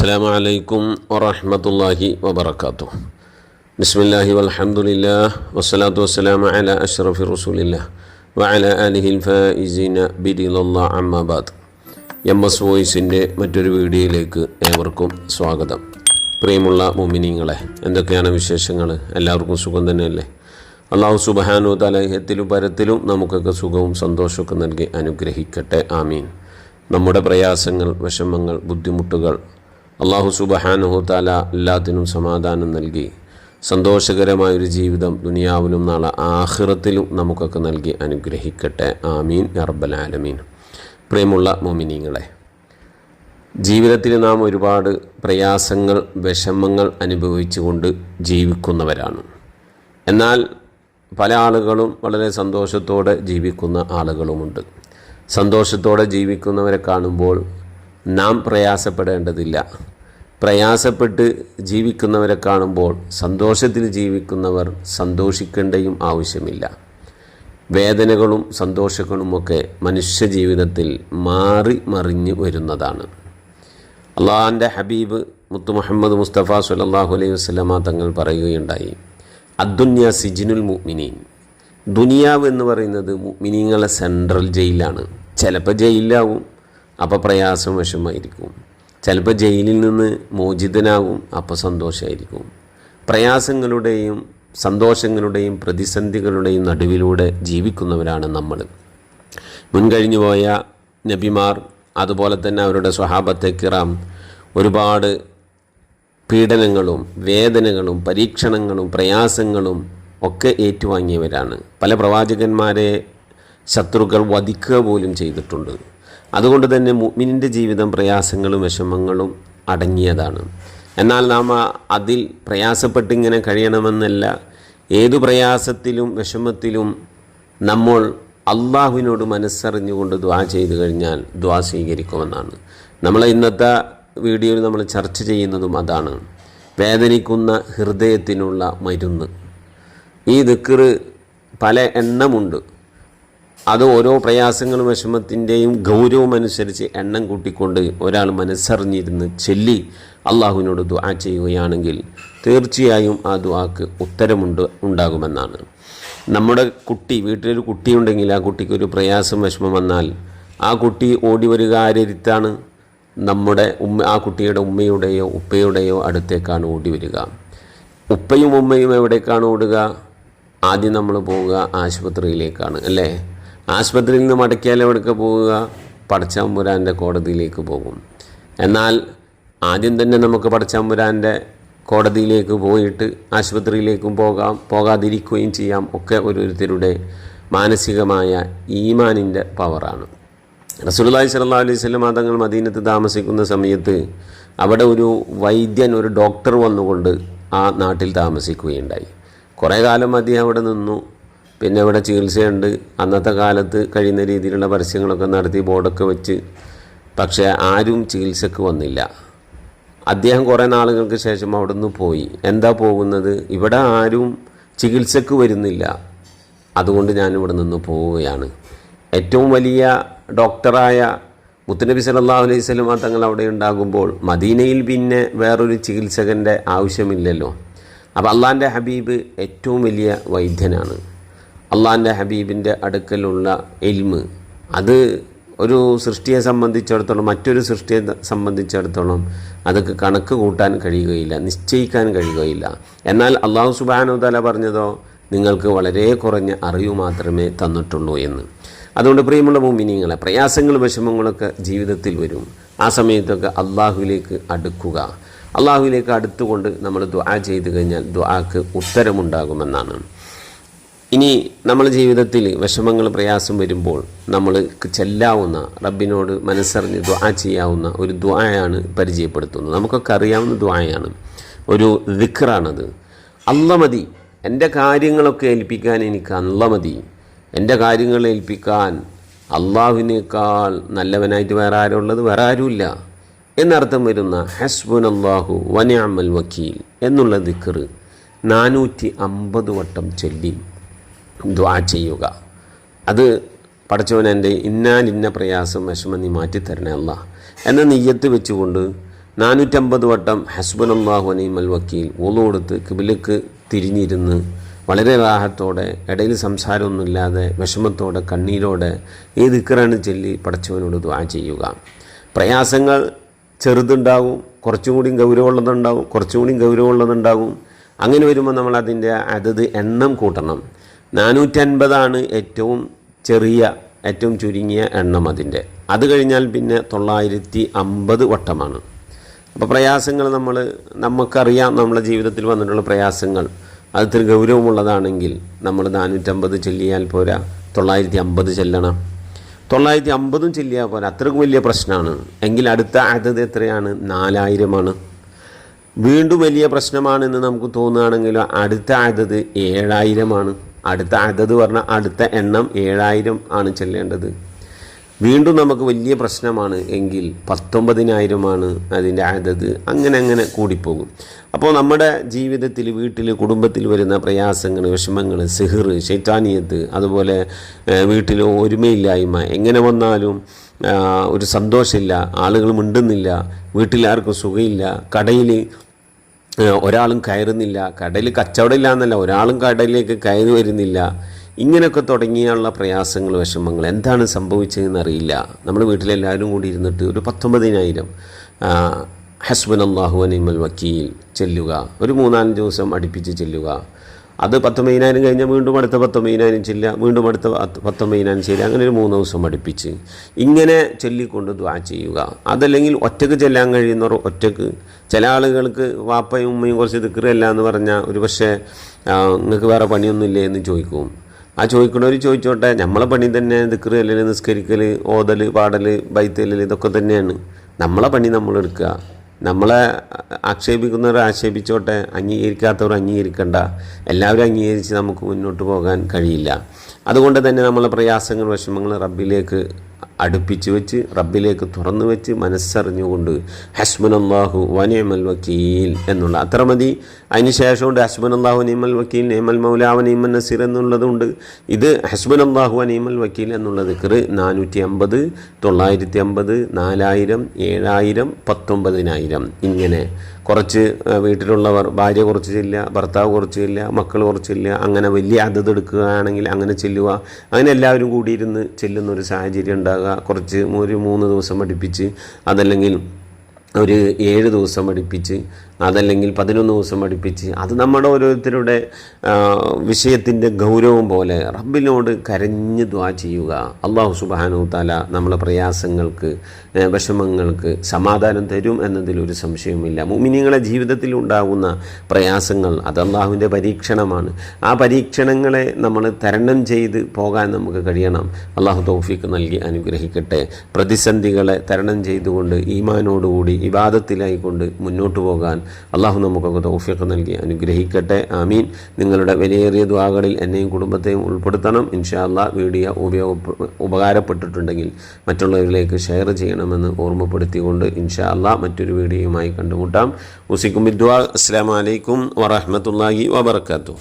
السلام عليكم ورحمة الله وبركاته بسم الله والحمد لله والصلاة والسلام على أشرف رسول الله وعلى آله الفائزين بدل الله عما بعد M S വോയിസിൻ്റെ മറ്റൊരു വീഡിയോയിലേക്ക് ഏവർക്കും സ്വാഗതം പ്രിയമുള്ള മുമിനിങ്ങളെ എന്തൊക്കെയാണ് വിശേഷങ്ങൾ എല്ലാവർക്കും സുഖം തന്നെയല്ലേ അള്ളാഹു സുബഹാനു തലഹത്തിലും പരത്തിലും നമുക്കൊക്കെ സുഖവും സന്തോഷമൊക്കെ നൽകി അനുഗ്രഹിക്കട്ടെ ആമീൻ നമ്മുടെ പ്രയാസങ്ങൾ വിഷമങ്ങൾ ബുദ്ധിമുട്ടുകൾ അള്ളാഹു സുബഹാനുഹു താല എല്ലാത്തിനും സമാധാനം നൽകി. സന്തോഷകരമായൊരു ജീവിതം ദുനിയാവിലും നാളെ ആഹ്റത്തിലും നമുക്കൊക്കെ നൽകി അനുഗ്രഹിക്കട്ടെ. ആമീൻ. അറബൽ ആലമീൻ. പ്രിയമുള്ള മോമിനിങ്ങളെ ജീവിതത്തിൽ നാം ഒരുപാട് പ്രയാസങ്ങൾ വിഷമങ്ങൾ അനുഭവിച്ചുകൊണ്ട് ജീവിക്കുന്നവരാണ്. എന്നാൽ പല ആളുകളും വളരെ സന്തോഷത്തോടെ ജീവിക്കുന്ന ആളുകളുമുണ്ട്. സന്തോഷത്തോടെ ജീവിക്കുന്നവരെ കാണുമ്പോൾ നാം പ്രയാസപ്പെടേണ്ടതില്ല. പ്രയാസപ്പെട്ട് ജീവിക്കുന്നവരെ കാണുമ്പോൾ സന്തോഷത്തിൽ ജീവിക്കുന്നവർ സന്തോഷിക്കേണ്ടയും ആവശ്യമില്ല. വേദനകളും സന്തോഷങ്ങളുമൊക്കെ മനുഷ്യ ജീവിതത്തിൽ മാറി മറിഞ്ഞ് വരുന്നതാണ്. അള്ളാഹാന്റെ ഹബീബ് മുത്തു മുഹമ്മദ് മുസ്തഫ സുലല്ലാഹു അലൈഹി വസ്ലമ തങ്ങൾ പറയുകയുണ്ടായി അദ്ദുന്യ സിജിനുൽ മുഅ്മിനീൻ. ദുനിയാവ് എന്ന് പറയുന്നത് മുഅ്മിനീങ്ങളെ സെൻട്രൽ ജയിലാണ്. ചിലപ്പോൾ ജയിലാവും അപ്പോൾ പ്രയാസം വിഷമായിരിക്കും ചിലപ്പോൾ ജയിലിൽ നിന്ന് മോചിതനാകും അപ്പോൾ സന്തോഷമായിരിക്കും പ്രയാസങ്ങളുടെയും സന്തോഷങ്ങളുടെയും പ്രതിസന്ധികളുടെയും നടുവിലൂടെ ജീവിക്കുന്നവരാണ് നമ്മൾ മുൻകഴിഞ്ഞു പോയ നബിമാർ അതുപോലെ തന്നെ അവരുടെ സ്വഹാബത്തെ കിറാം ഒരുപാട് പീഡനങ്ങളും വേദനകളും പരീക്ഷണങ്ങളും പ്രയാസങ്ങളും ഒക്കെ ഏറ്റുവാങ്ങിയവരാണ്. പല പ്രവാചകന്മാരെ ശത്രുക്കൾ വധിക്കുക പോലും ചെയ്തിട്ടുണ്ട്. അതുകൊണ്ട് തന്നെ മുഅ്മിനിന്റെ ജീവിതം പ്രയാസങ്ങളും വിഷമങ്ങളും അടങ്ങിയതാണ്. എന്നാൽ നാം അതിൽ പ്രയാസപ്പെട്ടിങ്ങനെ കഴിയണമെന്നല്ല. ഏതു പ്രയാസത്തിലും വിഷമത്തിലും നമ്മൾ അള്ളാഹുവിനോട് മനസ്സറിഞ്ഞുകൊണ്ട് ദ്വാ ചെയ്തു കഴിഞ്ഞാൽ ദ്വാ സ്വീകരിക്കുമെന്നാണ്. നമ്മൾ ഇന്നത്തെ വീഡിയോയിൽ നമ്മൾ ചർച്ച ചെയ്യുന്നതും അതാണ്. വേദനിക്കുന്ന ഹൃദയത്തിനുള്ള മരുന്ന്. ഈ ദിക്കറ് പല എണ്ണമുണ്ട്. അത് ഓരോ പ്രയാസങ്ങളും വിഷമത്തിന്റെയും ഗൗരവം അനുസരിച്ച് എണ്ണം കൂട്ടിക്കൊണ്ട് ഒരാൾ മനസ്സറിഞ്ഞിരുന്ന് ചെല്ലി അള്ളാഹുവിനോട് ദുആ ചെയ്യുകയാണെങ്കിൽ തീർച്ചയായും ആ ദുആക്ക് ഉത്തരമുണ്ട് ഉണ്ടാകുമെന്നാണ്. നമ്മുടെ കുട്ടി വീട്ടിലൊരു കുട്ടിയുണ്ടെങ്കിൽ ആ കുട്ടിക്ക് ഒരു പ്രയാസം വിഷമം വന്നാൽ ആ കുട്ടി ഓടി വരിക ആരരുത്താണ് നമ്മുടെ ഉമ്മ ആ കുട്ടിയുടെ ഉമ്മയുടെയോ ഉപ്പയുടെയോ അടുത്തേക്കാണ് ഓടി വരിക. ഉപ്പയും ഉമ്മയും എവിടേക്കാണ് ഓടുക? ആദ്യം നമ്മൾ പോവുക ആശുപത്രിയിലേക്കാണ് അല്ലേ? ആശുപത്രിയിൽ നിന്ന് മടക്കിയാൽ എവിടേക്ക് പോവുക? പടച്ചാമ്പുരാന്റെ കോടതിയിലേക്ക് പോകും. എന്നാൽ ആദ്യം തന്നെ നമുക്ക് പടച്ചാമ്പുരാന്റെ കോടതിയിലേക്ക് പോയിട്ട് ആശുപത്രിയിലേക്കും പോകാം പോകാതിരിക്കുകയും ചെയ്യാം. ഒക്കെ ഓരോരുത്തരുടെ മാനസികമായ ഈമാനിന്റെ പവറാണ്. റസൂലുള്ളാഹി സല്ലാ അലൈഹി വസല്ലം തങ്ങൾ മദീനത്ത് താമസിക്കുന്ന സമയത്ത് അവിടെ ഒരു വൈദ്യൻ ഒരു ഡോക്ടർ വന്നുകൊണ്ട് ആ നാട്ടിൽ താമസിക്കുകയുണ്ടായി. കുറേ കാലം അദ്ദേഹം അവിടെ നിന്നു. പിന്നെ ഇവിടെ ചികിത്സയുണ്ട്. അന്നത്തെ കാലത്ത് കഴിയുന്ന രീതിയിലുള്ള പരസ്യങ്ങളൊക്കെ നടത്തി ബോർഡൊക്കെ വെച്ച്. പക്ഷേ ആരും ചികിത്സക്ക് വന്നില്ല. അദ്ദേഹം കുറേ നാളുകൾക്ക് ശേഷം അവിടെ നിന്ന് പോയി. എന്താ പോകുന്നത്? ഇവിടെ ആരും ചികിത്സക്ക് വരുന്നില്ല. അതുകൊണ്ട് ഞാൻ ഇവിടെ നിന്ന് പോവുകയാണ്. ഏറ്റവും വലിയ ഡോക്ടറായ മുത്തനബി സല്ലല്ലാഹു അലൈഹി സ്വലമ തങ്ങൾ അവിടെ ഉണ്ടാകുമ്പോൾ മദീനയിൽ പിന്നെ വേറൊരു ചികിത്സകന്റെ ആവശ്യമില്ലല്ലോ. അപ്പോൾ അള്ളാന്റെ ഹബീബ് ഏറ്റവും വലിയ വൈദ്യനാണ്. അള്ളാന്റെ ഹബീബിന്റെ അടുക്കലുള്ള എൽമ്. അത് ഒരു സൃഷ്ടിയെ സംബന്ധിച്ചിടത്തോളം മറ്റൊരു സൃഷ്ടിയെ സംബന്ധിച്ചിടത്തോളം അതൊക്കെ കണക്ക് കൂട്ടാൻ കഴിയുകയില്ല നിശ്ചയിക്കാൻ കഴിയുകയില്ല. എന്നാൽ അള്ളാഹു സുബാനു തല പറഞ്ഞതോ നിങ്ങൾക്ക് വളരെ കുറഞ്ഞ അറിവ് മാത്രമേ തന്നിട്ടുള്ളൂ എന്ന്. അതുകൊണ്ട് പ്രിയമുള്ള ഭൂമിനിങ്ങളെ പ്രയാസങ്ങൾ വിഷമങ്ങളൊക്കെ ജീവിതത്തിൽ വരും. ആ സമയത്തൊക്കെ അള്ളാഹുവിലേക്ക് അടുക്കുക. അള്ളാഹുവിലേക്ക് അടുത്തുകൊണ്ട് നമ്മൾ ദ്വാ ചെയ്തു കഴിഞ്ഞാൽ ദ്വാക്ക് ഉത്തരമുണ്ടാകുമെന്നാണ്. ഇനി നമ്മൾ ജീവിതത്തിൽ വിഷമങ്ങൾ പ്രയാസം വരുമ്പോൾ നമ്മൾ ചെല്ലാവുന്ന റബ്ബിനോട് മനസ്സറിഞ്ഞ് ദ്വാ ചെയ്യാവുന്ന ഒരു ദ്വായാണ് പരിചയപ്പെടുത്തുന്നത്. നമുക്കൊക്കെ അറിയാവുന്ന ദ്വായാണ് ഒരു ദിഖറാണത് അല്ല മതി. എന്റെ കാര്യങ്ങളൊക്കെ ഏൽപ്പിക്കാൻ എനിക്ക് അല്ല മതി. എന്റെ കാര്യങ്ങൾ ഏൽപ്പിക്കാൻ അള്ളാഹുവിനേക്കാൾ നല്ലവനായിട്ട് വേറെ ആരുള്ളത് വേറെ ആരുമില്ല. എന്നർത്ഥം വരുന്ന ഹസ്ബുൻ അള്ളാഹു വനയാമൽ വക്കീൽ എന്നുള്ള ദിക്കറ് നാനൂറ്റി അമ്പത് വട്ടം ചൊല്ലി. ദ്വാ ചെയ്യുക. അത് പടച്ചവൻ എന്റെ ഇന്നാലിന്ന പ്രയാസം വിഷമം നീ മാറ്റിത്തരണേ അല്ല. എന്ന നെയ്യത്ത് വെച്ചുകൊണ്ട് നാനൂറ്റമ്പത് വട്ടം ഹസ്ബുനല്ലാഹു അനീമൽ വക്കീൽ കിബിലക്ക് കിബിലേക്ക് തിരിഞ്ഞിരുന്ന് വളരെ റാഹത്തോടെ ഇടയിൽ സംസാരമൊന്നുമില്ലാതെ വിഷമത്തോടെ കണ്ണീരോടെ ഏത് ഇക്കറാണ് ചൊല്ലി പടച്ചവനോട് ദ്വാ ചെയ്യുക. പ്രയാസങ്ങൾ ചെറുതുണ്ടാവും കുറച്ചും കൂടി ഗൗരവമുള്ളതുണ്ടാവും കുറച്ചും കൂടി ഗൗരവമുള്ളതുണ്ടാവും. അങ്ങനെ വരുമ്പോൾ നമ്മൾ അതിന്റെ അതത് എണ്ണം കൂട്ടണം. നാനൂറ്റൻപതാണ് ഏറ്റവും ചെറിയ ഏറ്റവും ചുരുങ്ങിയ എണ്ണം അതിന്റെ. അത് കഴിഞ്ഞാൽ പിന്നെ തൊള്ളായിരത്തി അമ്പത് വട്ടമാണ്. അപ്പോൾ പ്രയാസങ്ങൾ നമ്മൾ നമുക്കറിയാം നമ്മുടെ ജീവിതത്തിൽ വന്നിട്ടുള്ള പ്രയാസങ്ങൾ. അത് ഇത്തിരി ഗൗരവമുള്ളതാണെങ്കിൽ നമ്മൾ നാനൂറ്റമ്പത് ചൊല്ലിയാൽ പോരാ തൊള്ളായിരത്തി അമ്പത് ചെല്ലണം. തൊള്ളായിരത്തി അമ്പതും ചെല്ലിയാൽ പോരാ അത്രക്കും വലിയ പ്രശ്നമാണ്. എങ്കിൽ അടുത്ത അതത് എത്രയാണ്? നാലായിരമാണ്. വീണ്ടും വലിയ പ്രശ്നമാണെന്ന് നമുക്ക് തോന്നുകയാണെങ്കിൽ അടുത്ത അതത് ഏഴായിരമാണ്. അടുത്ത അതത് പറഞ്ഞാൽ അടുത്ത എണ്ണം ഏഴായിരം ആണ് ചെല്ലേണ്ടത്. വീണ്ടും നമുക്ക് വലിയ പ്രശ്നമാണ് എങ്കിൽ പത്തൊമ്പതിനായിരമാണ് അതിന്റെ അതത്. അങ്ങനെ അങ്ങനെ കൂടിപ്പോകും. അപ്പോൾ നമ്മുടെ ജീവിതത്തിൽ വീട്ടിൽ കുടുംബത്തിൽ വരുന്ന പ്രയാസങ്ങൾ വിഷമങ്ങൾ സിഹിർ ശൈത്താനിയത്ത് അതുപോലെ വീട്ടിൽ ഒരുമയില്ലായ്മ എങ്ങനെ വന്നാലും ഒരു സന്തോഷമില്ല ആളുകൾ മിണ്ടുന്നില്ല വീട്ടിലാർക്കും സുഖമില്ല കടയിൽ ഒരാളും കയറുന്നില്ല കടയിൽ കച്ചവടമില്ല എന്നല്ല ഒരാളും കടലിലേക്ക് കയറി വരുന്നില്ല. ഇങ്ങനെയൊക്കെ തുടങ്ങിയുള്ള പ്രയാസങ്ങൾ വിഷമങ്ങൾ എന്താണ് സംഭവിച്ചതെന്ന് അറിയില്ല. നമ്മൾ വീട്ടിലെല്ലാവരും കൂടി ഇരുന്നിട്ട് ഒരു പത്തൊമ്പതിനായിരം ഹസ്ബൻ അള്ളാഹു അനിമൽ വക്കീൽ ചെല്ലുക ഒരു മൂന്നാൽ ദിവസം അടുപ്പിച്ച് ചെല്ലുക. അത് പത്തൊമ്പതിനായിരം കഴിഞ്ഞാൽ വീണ്ടും അടുത്ത പത്തൊമ്പതിനായിരം ചെല്ലുക വീണ്ടും അടുത്ത പത്ത് പത്തൊമ്പതിനായിരം ചെല്ലുക അങ്ങനെ ഒരു മൂന്ന് ദിവസം അടുപ്പിച്ച് ഇങ്ങനെ ചൊല്ലിക്കൊണ്ട് ദ്വാ ചെയ്യുക. അതല്ലെങ്കിൽ ഒറ്റയ്ക്ക് ചെല്ലാൻ കഴിയുന്നവർ ഒറ്റയ്ക്ക് ചില ആളുകൾക്ക് വാപ്പയും ഉമ്മയും കുറച്ച് ദിക്കറിയല്ല എന്ന് പറഞ്ഞാൽ ഒരു പക്ഷേ നിങ്ങൾക്ക് വേറെ പണിയൊന്നുമില്ലേ എന്ന് ചോദിക്കും. ആ ചോദിക്കണവർ ചോദിച്ചോട്ടെ നമ്മളെ പണി തന്നെ ദിക്കറ് അല്ലെങ്കിൽ നിസ്കരിക്കൽ ഓതൽ പാടൽ ബൈത്തൽ ഇതൊക്കെ തന്നെയാണ്. നമ്മളെ പണി നമ്മൾ എടുക്കുക. നമ്മളെ ആക്ഷേപിക്കുന്നവർ ആക്ഷേപിച്ചോട്ടെ അംഗീകരിക്കാത്തവർ അംഗീകരിക്കണ്ട. എല്ലാവരും അംഗീകരിച്ച് നമുക്ക് മുന്നോട്ട് പോകാൻ കഴിയില്ല. അതുകൊണ്ട് തന്നെ നമ്മളെ പ്രയാസങ്ങൾ വിഷമങ്ങൾ റബ്ബിലേക്ക് അടുപ്പിച്ച് വെച്ച് റബ്ബിലേക്ക് തുറന്നു വെച്ച് മനസ്സറിഞ്ഞുകൊണ്ട് ഹസ്മനല്ലാഹു വനിയമൽ വക്കീൽ എന്നുള്ള അത്ര മതി. അതിന് ശേഷമുണ്ട് ഹസ്ബൻ അള്ളാഹു നിയമൽ വക്കീൽ നിയമൽ മൗലാവ നിയമൽ നസീർ എന്നുള്ളതുണ്ട്. ഇത് ഹസ്ബൻ അള്ളാഹു നിയമൽ വക്കീൽ എന്നുള്ള കൃ നാനൂറ്റി അമ്പത് തൊള്ളായിരത്തി അമ്പത് നാലായിരം ഏഴായിരം പത്തൊമ്പതിനായിരം. ഇങ്ങനെ കുറച്ച് വീട്ടിലുള്ളവർ ഭാര്യ കുറച്ച് ചെല്ലുക ഭർത്താവ് കുറച്ച് ചെല്ലുക മക്കൾ കുറച്ച് ചെല്ലുക അങ്ങനെ വലിയ അതത് എടുക്കുകയാണെങ്കിൽ അങ്ങനെ ചെല്ലുക. അങ്ങനെ എല്ലാവരും കൂടിയിരുന്ന് ചെല്ലുന്ന ഒരു സാഹചര്യം ഉണ്ടാകുക. കുറച്ച് ഒരു മൂന്ന് ദിവസം പഠിപ്പിച്ച് അതല്ലെങ്കിൽ ഒരു ഏഴ് ദിവസം പഠിപ്പിച്ച് അതല്ലെങ്കിൽ പതിനൊന്ന് ദിവസം പഠിപ്പിച്ച് അത് നമ്മുടെ ഓരോരുത്തരുടെ വിഷയത്തിന്റെ ഗൗരവം പോലെ റബ്ബിനോട് കരഞ്ഞ് ദ്വാ ചെയ്യുക. അള്ളാഹു സുബാനു താല നമ്മളെ പ്രയാസങ്ങൾക്ക് വിഷമങ്ങൾക്ക് സമാധാനം തരും എന്നതിൽ ഒരു സംശയവുമില്ല. മുമിനിങ്ങളെ ജീവിതത്തിൽ ഉണ്ടാകുന്ന പ്രയാസങ്ങൾ അത് അള്ളാഹുവിന്റെ പരീക്ഷണമാണ്. ആ പരീക്ഷണങ്ങളെ നമ്മൾ തരണം ചെയ്ത് പോകാൻ നമുക്ക് കഴിയണം. അള്ളാഹു തൗഫീക്ക് നൽകി അനുഗ്രഹിക്കട്ടെ. പ്രതിസന്ധികളെ തരണം ചെയ്തുകൊണ്ട് ഈമാനോടുകൂടി ഇബാദത്തിലായിക്കൊണ്ട് മുന്നോട്ട് പോകാൻ അള്ളാഹു നമുക്കൊക്കെ തൗഫീഖ് നൽകി അനുഗ്രഹിക്കട്ടെ. ആമീൻ. നിങ്ങളുടെ വിലയേറിയ ദ്വാകളിൽ എന്നെയും കുടുംബത്തെയും ഉൾപ്പെടുത്തണം. ഇൻഷാ അള്ളാ വീഡിയോ ഉപയോഗ ഉപകാരപ്പെട്ടിട്ടുണ്ടെങ്കിൽ മറ്റുള്ളവരിലേക്ക് ഷെയർ ചെയ്യണമെന്ന് ഓർമ്മപ്പെടുത്തിക്കൊണ്ട് ഇൻഷാ അള്ളാ മറ്റൊരു വീഡിയോയുമായി കണ്ടുമുട്ടാം. ഉസിക്കും ബിദ്വാ അസ്സാം വലൈക്കും വറഹമത്തല്ലാഹി വബർക്കാത്തു